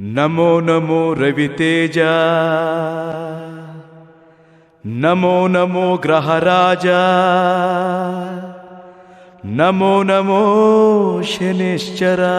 नमो नमो रवितेजा। नमो नमो ग्रहराजा। नमो नमो शनिश्चरा।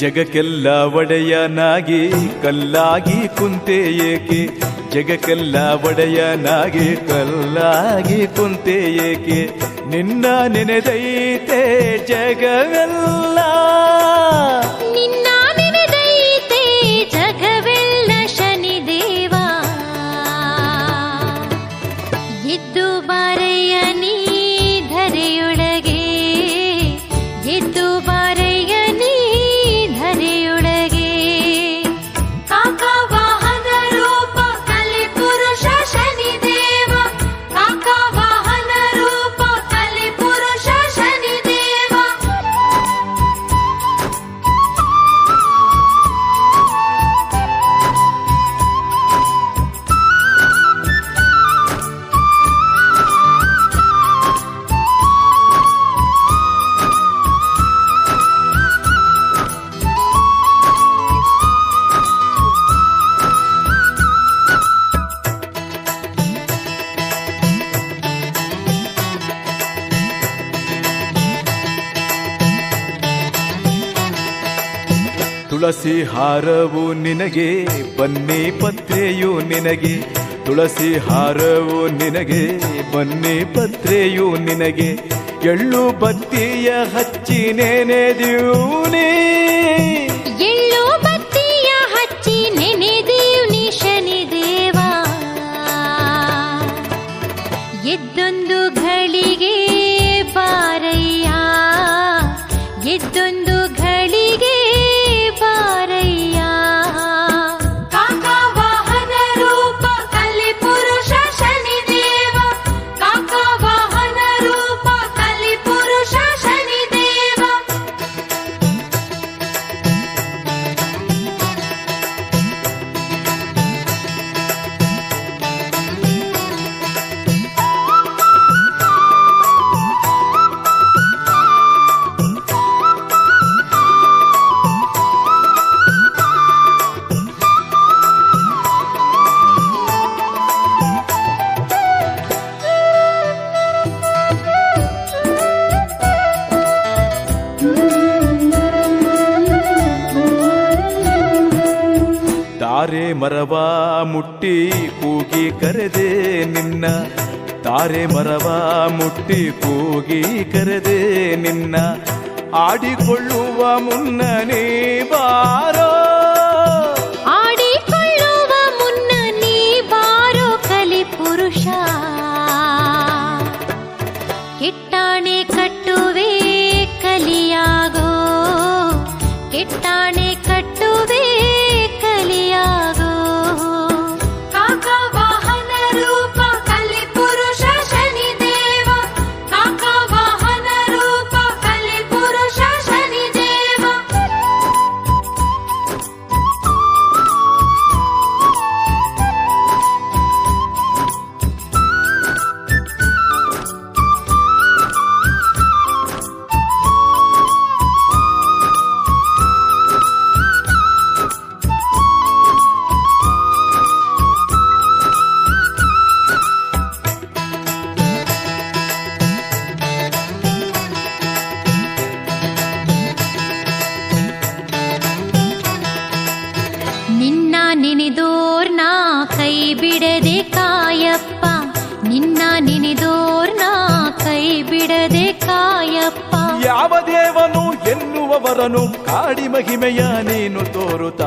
ಜಗಕ್ಕೆಲ್ಲ ಒಡೆಯನಾಗಿ, ಕಲ್ಲಾಗಿ ಕುಂತೆ ಏಕೆ? ಜಗಕ್ಕೆಲ್ಲ ಒಡೆಯನಾಗಿ, ಕಲ್ಲಾಗಿ ಕುಂತೆ ಏಕೆ? ನಿನ್ನ ನೆನೆದೈತೆ ಜಗವೆಲ್ಲ. ನಿನ್ನ ನೆನೆದೈತೆ ಜಗವೆಲ್ಲ ಶನಿದೇವ. ಎದ್ದು ತುಳಸಿ ಹಾರವು ನಿನಗೆ, ಬನ್ನಿ ಪತ್ರೆಯು ನಿನಗೆ. ತುಳಸಿ ಹಾರವು ನಿನಗೆ, ಬನ್ನಿ ಪತ್ರೆಯು ನಿನಗೆ. ಎಳ್ಳು ಬತ್ತಿಯ ಹಚ್ಚಿ ನೆನೆದಿಯೂನಿ ಎಳ್ಳು ಬತ್ತಿಯ ಹಚ್ಚಿ ನೆನೆದಿಯೂನಿ ಶನಿದೇವ ಎದ್ದೊಂದು ಘಳಿಗೆ ಪಾರಯ್ಯ. ಎದ್ದೊಂದು ತಾರೆ ಮರವ ಮುಟ್ಟಿ ಕೂಗಿ ಕರೆದೆ ನಿನ್ನ. ತಾರೆ ಮರವ ಮುಟ್ಟಿ ಕೂಗಿ ಕರೆದೆ ನಿನ್ನ. ಆಡಿಕೊಳ್ಳುವ ಮುನ್ನ ನೀ ಬಾರೋ. ಆಡಿಕೊಳ್ಳುವ ಮುನ್ನ ನೀ ಬಾರೋ ಕಲಿ ಪುರುಷ. ಕಿಟ್ಟಾಣಿ ಕಟ್ಟುವೆ ಕಲಿಯಾಗೋ. ಕೆಟ್ಟಾಣೆ ಬಿಡದೆ ಕಾಯಪ್ಪ ನಿನ್ನ ನೆನೆದೋರ್ನ ಕೈ ಬಿಡದೆ ಕಾಯಪ್ಪ. ಯಾವ ದೇವನು ಎನ್ನುವವರನು ಕಾಡಿ ಮಹಿಮೆಯ ನೀನು ತೋರುತ್ತ?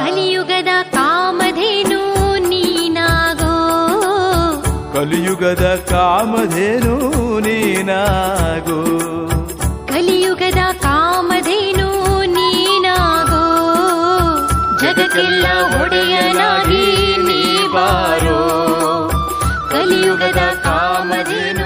ಕಲಿಯುಗದ ಕಾಮಧೇನು ನೀನಾಗೋ? ಕಲಿಯುಗದ ಕಾಮಧೇನು ನೀನಾಗೋ? ಕಲಿಯುಗದ ಕಾಮಧೇನು ನೀನಾಗೋ? ಜಗಕ್ಕೆಲ್ಲ ಒಡೆಯನಾಗಿ ಮಾರೋ ಕಲಿಯುಗದ ಕಾಮದೇನ